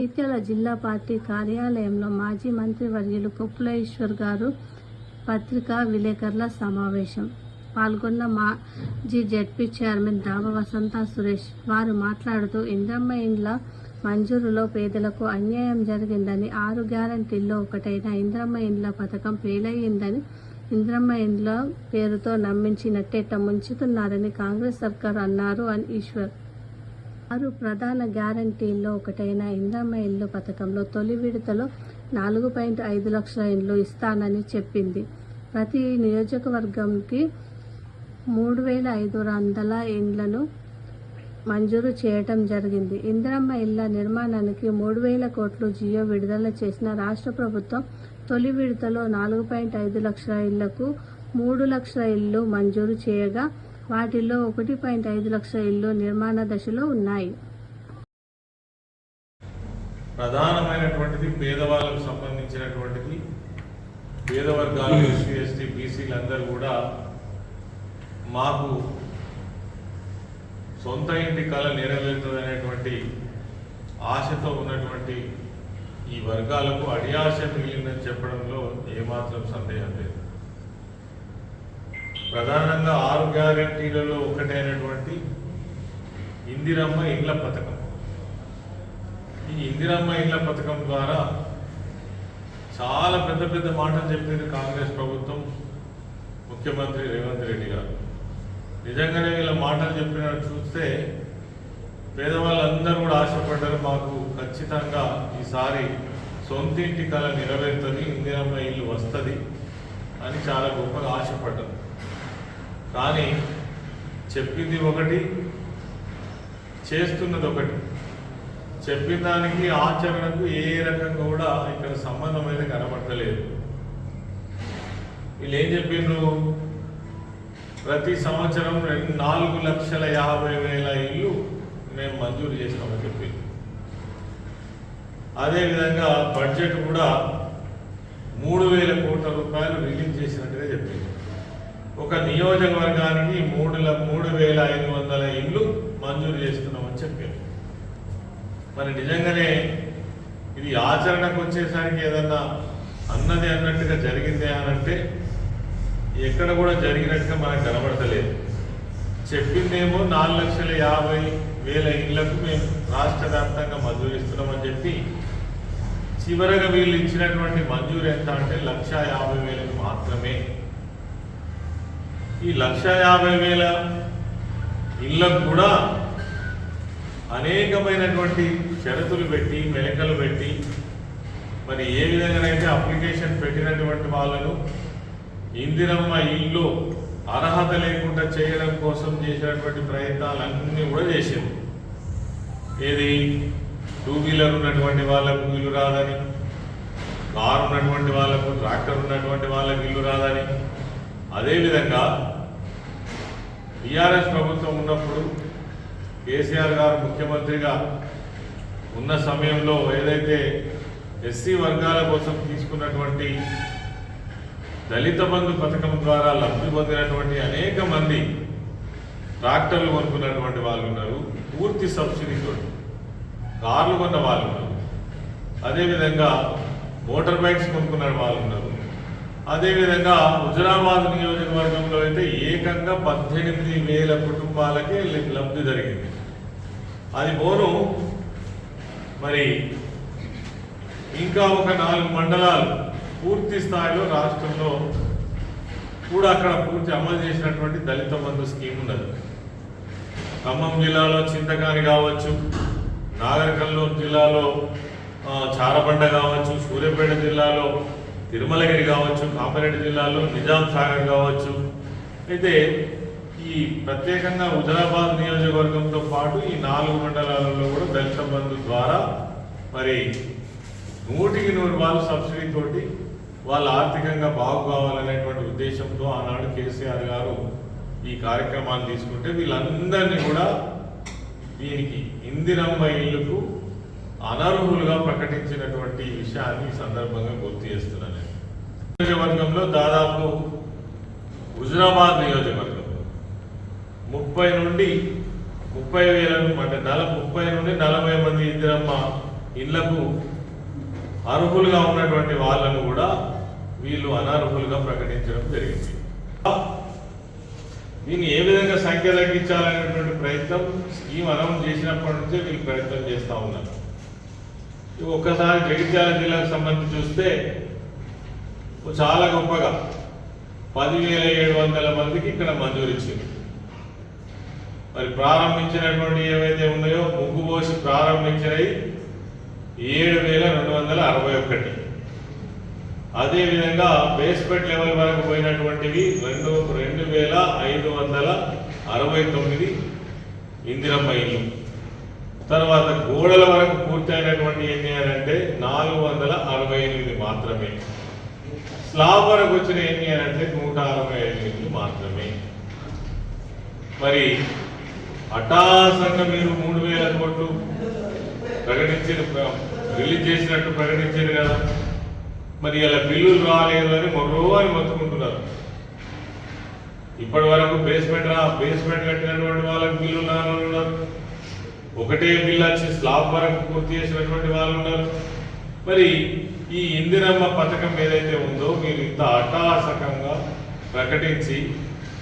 ఇటీవల జిల్లా పార్టీ కార్యాలయంలో మాజీ మంత్రి వర్యులు కొప్పుల ఈశ్వర్ గారు పత్రికా విలేకరుల సమావేశం. పాల్గొన్న మాజీ జడ్పీ చైర్మన్ దావ వసంత సురేష్ వారు మాట్లాడుతూ ఇంద్రమ్మ ఇండ్ల మంజూరులో పేదలకు అన్యాయం జరిగిందని ఆరు గ్యారంటీల్లో ఒకటైన ఇంద్రమ్మ ఇండ్ల పథకం ఫెయిలయ్యిందని ఇంద్రమ్మ ఇండ్ల పేరుతో నమ్మించినట్టేట ముంచుతున్నారని కాంగ్రెస్ సర్కార్ అన్నారు అని ఈశ్వర్ ఆరు ప్రధాన గ్యారంటీల్లో ఒకటైన ఇంద్రమ్మ ఇల్లు పథకంలో తొలి విడతలో నాలుగు పాయింట్ ఐదు లక్షల ఇండ్లు ఇస్తానని చెప్పింది. ప్రతి నియోజకవర్గంకి మూడు వేల ఐదు వందల ఇండ్లను మంజూరు చేయటం జరిగింది. ఇందిరమ్మ ఇళ్ళ నిర్మాణానికి మూడు వేల కోట్లు జియో విడుదల చేసిన రాష్ట్ర ప్రభుత్వం తొలి విడతలో నాలుగు పాయింట్ ఐదు లక్షల ఇళ్ళకు మూడు లక్షల ఇళ్ళు మంజూరు చేయగా వాటిల్లో ఒకటి పాయింట్ ఐదు లక్షల ఇళ్ళు నిర్మాణ దశలో ఉన్నాయి. ప్రధానమైనటువంటిది పేదవాళ్ళకు సంబంధించినటువంటిది. పేద వర్గాలు ఎస్సీ ఎస్టీ బీసీలు అందరూ కూడా మాకు సొంత ఇంటి కళ నెరవేరుతుందనేటువంటి ఆశతో ఉన్నటువంటి ఈ వర్గాలకు అడియాశ మిగిలిందని చెప్పడంలో ఏమాత్రం సందేహం లేదు. ప్రధానంగా ఆరు గ్యారెంటీలలో ఒకటైనటువంటి ఇందిరమ్మ ఇండ్ల పథకం. ఈ ఇందిరమ్మ ఇళ్ళ పథకం ద్వారా చాలా పెద్ద పెద్ద మాటలు చెప్పింది కాంగ్రెస్ ప్రభుత్వం ముఖ్యమంత్రి రేవంత్ రెడ్డి గారు. నిజంగానే వీళ్ళ మాటలు చెప్పిన చూస్తే పేదవాళ్ళందరూ కూడా ఆశపడ్డారు మాకు ఖచ్చితంగా ఈసారి సొంతింటి కళ నెరవేరుతుంది ఇందిరమ్మ ఇల్లు వస్తుంది అని చాలా గొప్పగా ఆశపడ్డారు. కానీ చెప్పింది ఒకటి చేస్తున్నది ఒకటి. చెప్పిన దానికి ఆచరణకు ఏ రకంగా కూడా ఇక్కడ సంబంధం అయితే కనబడతలేదు వీళ్ళు ఏం చెప్పిండ్రు? ప్రతి సంవత్సరం రెండు నాలుగు లక్షల యాభై వేల ఇల్లు మేము మంజూరు చేస్తామని చెప్పింది అదేవిధంగా బడ్జెట్ కూడా మూడు వేల కోట్ల రూపాయలు రిలీజ్ చేసినట్టుగా చెప్పింది ఒక నియోజకవర్గానికి మూడు మూడు వేల ఐదు వందల ఇల్లు మంజూరు చేస్తున్నామని చెప్పారు. మరి నిజంగానే ఇది ఆచరణకు వచ్చేసరికి ఏదన్నా అన్నది అన్నట్టుగా జరిగిందే అని అంటే ఎక్కడ కూడా జరిగినట్టుగా మనకు కనబడతలేదు. చెప్పిందేమో నాలుగు లక్షల యాభై వేల ఇళ్ళకు మేము రాష్ట్ర వ్యాప్తంగా మంజూరు ఇస్తున్నామని చెప్పి చివరగా వీళ్ళు ఇచ్చినటువంటి మంజూరు ఎంత అంటే లక్ష యాభై వేలకు మాత్రమే. ఈ లక్ష యాభై వేల ఇళ్ళకు కూడా అనేకమైనటువంటి షరతులు పెట్టి మెలకలు పెట్టి మరి ఏ విధంగానైతే అప్లికేషన్ పెట్టినటువంటి వాళ్ళను ఇందిరమ్మ ఇల్లు అర్హత లేకుండా చేయడం కోసం చేసినటువంటి ప్రయత్నాలన్నీ కూడా చేసింది. ఏది? టూ వీలర్ ఉన్నటువంటి వాళ్ళకు ఇల్లు రాదని కారు ఉన్నటువంటి వాళ్ళకు ట్రాక్టర్ ఉన్నటువంటి వాళ్ళకు ఇల్లు రాదని. అదేవిధంగా టీఆర్ఎస్ ప్రభుత్వం ఉన్నప్పుడు కేసీఆర్ గారు ముఖ్యమంత్రిగా ఉన్న సమయంలో ఏదైతే ఎస్సీ వర్గాల కోసం తీసుకున్నటువంటి దళిత బంధు పథకం ద్వారా లబ్ధి పొందినటువంటి అనేక మంది ట్రాక్టర్లు కొనుక్కున్నటువంటి వాళ్ళు ఉన్నారు పూర్తి సబ్సిడీతో కార్లు కొన్న వాళ్ళు ఉన్నారు. అదేవిధంగా మోటార్ బైక్స్ కొనుక్కున్న వాళ్ళు ఉన్నారు. అదేవిధంగా హుజరాబాద్ నియోజకవర్గంలో అయితే ఏకంగా పద్దెనిమిది వేల కుటుంబాలకే లబ్ధి జరిగింది. అది పోను మరి ఇంకా ఒక నాలుగు మండలాలు పూర్తి స్థాయిలో రాష్ట్రంలో కూడా అక్కడ పూర్తి అమలు చేసినటువంటి దళిత బంధు స్కీమ్ ఉన్నది. ఖమ్మం జిల్లాలో చింతకాని కావచ్చు నాగరికల్లో జిల్లాలో చారబండ కావచ్చు సూర్యాపేట జిల్లాలో తిరుమలగిరి కావచ్చు కామారెడ్డి జిల్లాలో నిజాం సాగర్ కావచ్చు. అయితే ఈ ప్రత్యేకంగా హుజరాబాద్ నియోజకవర్గంతో పాటు ఈ నాలుగు మండలాలలో కూడా దళిత బంధు ద్వారా మరి నూటికి నూరు వాళ్ళు సబ్సిడీ తోటి వాళ్ళు ఆర్థికంగా బాగుకావాలనేటువంటి ఉద్దేశంతో ఆనాడు కేసీఆర్ గారు ఈ కార్యక్రమాన్ని తీసుకుంటే వీళ్ళందరినీ కూడా దీనికి ఇందిరమ్మ ఇల్లుకు అనర్హులుగా ప్రకటించినటువంటి విషయాన్ని ఈ సందర్భంగా గుర్తు చేస్తున్నాను నియోజకవర్గంలో దాదాపు హుజరాబాద్ నియోజకవర్గం ముప్పై నుండి ముప్పై వేల అంటే నల ముప్పై నుండి నలభై మంది ఇద్దరమ్మ ఇళ్ళకు అర్హులుగా ఉన్నటువంటి వాళ్ళను కూడా వీళ్ళు అనర్హులుగా ప్రకటించడం జరిగింది. దీన్ని ఏ విధంగా సంఖ్య తగ్గించాలనేటువంటి ప్రయత్నం స్కీమ్ అనౌన్స్ చేసినప్పటి నుంచే వీళ్ళు ప్రయత్నం చేస్తూ ఉన్నారు. ఒక్కసారి జగిత్యాల జిల్లాకు సంబంధించి చూస్తే చాలా గొప్పగా పదివేల ఏడు వందల మందికి ఇక్కడ మంజూరిచ్చింది మరి ప్రారంభించినటువంటి ఏవైతే ఉన్నాయో ముగ్గు పోసి ప్రారంభించినవి ఏడు వేల రెండు వందల అరవై ఒకటి. అదేవిధంగా బేస్మెంట్ లెవెల్ వరకు పోయినటువంటివి రెండు రెండు వేల ఐదు వందల అరవై తొమ్మిది ఇందిరమ్మ ఇల్లు. తర్వాత గోడల వరకు పూర్తయినటువంటి ఎన్ని అని అంటే నాలుగు వందల అరవై ఎనిమిది మాత్రమే. స్లాబ్ వరకు వచ్చిన ఎన్ని అని అంటే నూట అరవై ఎనిమిది మాత్రమే. మరి అటాసంగా మీరు మూడు వేల కోట్లు ప్రకటించిన రిలీజ్ చేసినట్టు ప్రకటించారు కదా. మరి ఇలా బిల్లులు రాలేదు అని మరో అని మొత్తుకుంటున్నారు. ఇప్పటి వరకు బేస్మెంట్ రా బేస్మెంట్ కట్టినటువంటి వాళ్ళకి బిల్లులు రాను ఒకటే బిల్ వచ్చి స్లాబ్ వరకు పూర్తి చేసినటువంటి వాళ్ళు ఉన్నారు. మరి ఈ ఇందిరమ్మ పథకం ఏదైతే ఉందో మీరు ఇంత అట్టహాసకంగా ప్రకటించి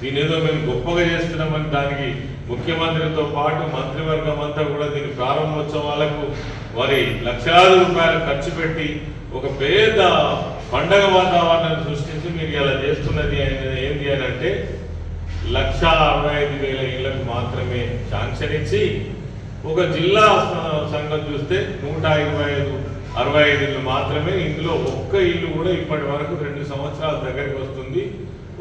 దీని ఏదో మేము గొప్పగా చేస్తున్నామని దానికి ముఖ్యమంత్రితో పాటు మంత్రివర్గం అంతా కూడా దీని ప్రారంభోత్సవాలకు మరి లక్షలాది రూపాయలు ఖర్చు పెట్టి ఒక పేద పండగ వాతావరణాన్ని సృష్టించి మీరు ఇలా చేస్తున్నది ఏంటి అని అంటే లక్ష అరవై ఐదు వేల ఇళ్ళకు మాత్రమే శాంక్షన్ ఇచ్చి ఒక జిల్లా సంఘం చూస్తే నూట ఇరవై ఐదు అరవై ఐదు ఇళ్ళు మాత్రమే. ఇందులో ఒక్క ఇల్లు కూడా ఇప్పటి వరకు రెండు సంవత్సరాల దగ్గరికి వస్తుంది.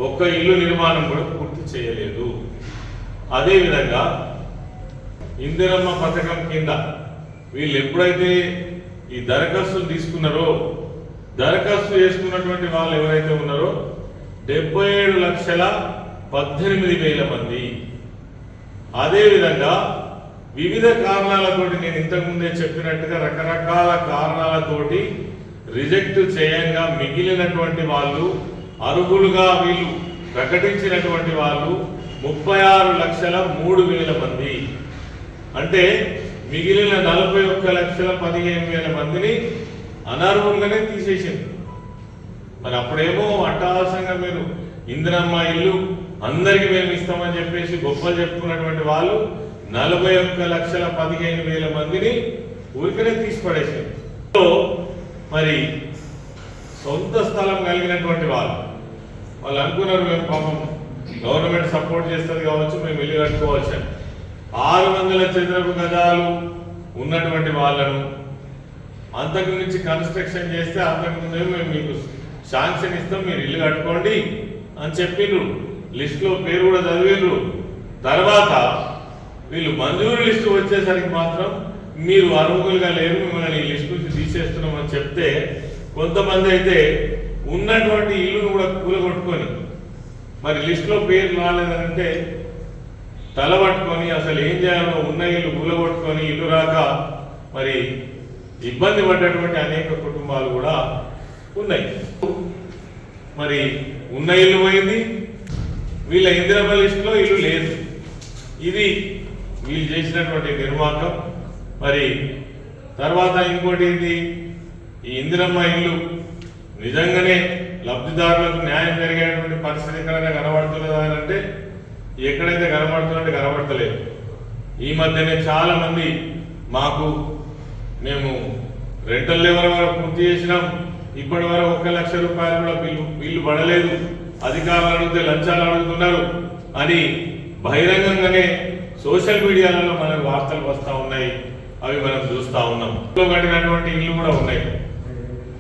ఒక్క ఇల్లు నిర్మాణం కూడా పూర్తి చేయలేదు. అదేవిధంగా ఇందిరమ్మ పథకం కింద వీళ్ళు ఎప్పుడైతే ఈ దరఖాస్తులు తీసుకున్నారో దరఖాస్తు చేసుకున్నటువంటి వాళ్ళు ఎవరైతే ఉన్నారో డెబ్బై ఏడు లక్షల పద్దెనిమిది వేల మంది. అదేవిధంగా వివిధ కారణాలతోటి నేను ఇంతకుముందే చెప్పినట్టుగా రకరకాల కారణాలతోటి రిజెక్ట్ చేయంగా మిగిలినటువంటి వాళ్ళు అర్హులుగా వీళ్ళు ప్రకటించినటువంటి వాళ్ళు ముప్పై ఆరు లక్షల మూడు వేల మంది. అంటే మిగిలిన నలభై ఒక్క లక్షల పదిహేను వేల మందిని అనర్హులుగానే తీసేసింది మరి అప్పుడేమో అట్టహాసంగా మీరు ఇందిరమ్మ ఇల్లు అందరికీ మేము ఇస్తామని చెప్పేసి గొప్పలు చెప్పుకున్నటువంటి వాళ్ళు నలభై ఒక్క లక్షల పదిహేను వేల మందిని ఊరికనే తీసిపడేసారు మరి సొంత స్థలం కలిగినటువంటి వాళ్ళు వాళ్ళు అనుకున్నారు మేము పాపం గవర్నమెంట్ సపోర్ట్ చేస్తుంది కావచ్చు మేము ఇల్లు కట్టుకోవచ్చు అని. ఆరు వందల చదరపు గజాలు ఉన్నటువంటి వాళ్ళను అంతకు మించి కన్స్ట్రక్షన్ చేస్తే అంతకు ముందే మేము మీకు శాంక్షన్ ఇస్తాం మీరు ఇల్లు కట్టుకోండి అని చెప్పిండ్రు లిస్టులో పేరు కూడా చదివిండ్రు తర్వాత వీళ్ళు మంజూరు లిస్టు వచ్చేసరికి మాత్రం మీరు అర్హులుగా లేరు మిమ్మల్ని ఈ లిస్టు నుంచి తీసేస్తున్నామని చెప్తే కొంతమంది అయితే ఉన్నటువంటి ఇల్లును కూడా కూలగొట్టుకొని మరి లిస్టులో పేరు రాలేదంటే తల పట్టుకొని అసలు ఏం చేయాలో ఉన్న ఇల్లు కూలగొట్టుకొని ఇల్లు రాక మరి ఇబ్బంది పడ్డటువంటి అనేక కుటుంబాలు కూడా ఉన్నాయి. మరి ఉన్న ఇల్లు పోయింది వీళ్ళ ఇందిరమ్మ లిస్టులో ఇల్లు లేదు. ఇది వీళ్ళు చేసినటువంటి నిర్మాణం మరి తర్వాత ఇంకోటి ఏంటి? ఈ ఇందిరమ్మ ఇల్లు నిజంగానే లబ్ధిదారులకు న్యాయం జరిగేటువంటి పరిస్థితి ఎక్కడైనా కనబడుతున్నదా అంటే ఎక్కడైతే కనబడుతున్నట్టు కనబడతలేదు. ఈ మధ్యనే చాలా మంది మాకు మేము రెంటల్ లెవెల్ వరకు పూర్తి చేసినాం. ఇప్పటి వరకు ఒక లక్ష రూపాయలు కూడా బిల్లు బిల్లు పడలేదు. అధికారులు అడిగితే లంచాలు అడుగుతున్నారు అని బహిరంగంగానే సోషల్ మీడియాలలో మనకు వార్తలు వస్తూ ఉన్నాయి అవి మనం చూస్తూ ఉన్నాం. ఇంట్లో కట్టినటువంటి ఇల్లు కూడా ఉన్నాయి.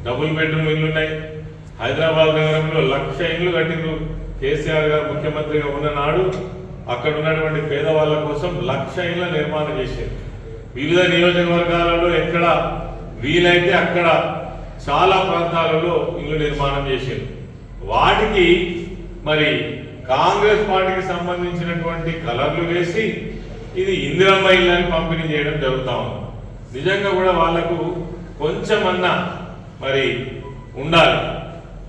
డబుల్ బెడ్రూమ్ ఇల్లు ఉన్నాయి. హైదరాబాద్ నగరంలో లక్ష ఇల్లు కట్టిండ్రు. కేసీఆర్ గారు ముఖ్యమంత్రిగా ఉన్న నాడు అక్కడ ఉన్నటువంటి పేదవాళ్ళ కోసం లక్ష ఇళ్ళ నిర్మాణం చేశారు. వివిధ నియోజకవర్గాలలో ఎక్కడ వీలైతే అక్కడ చాలా ప్రాంతాలలో ఇల్లు నిర్మాణం చేశారు. వాటికి మరి కాంగ్రెస్ పార్టీకి సంబంధించినటువంటి కలర్లు వేసి ఇది ఇందిరమ్మ ఇల్లు అని పంపిణీ చేయడం జరుగుతూ ఉంది. నిజంగా కూడా వాళ్ళకు కొంచెమన్నా మరి ఉండాలి.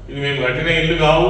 ఇది మేము కట్టిన ఇల్లు కావు.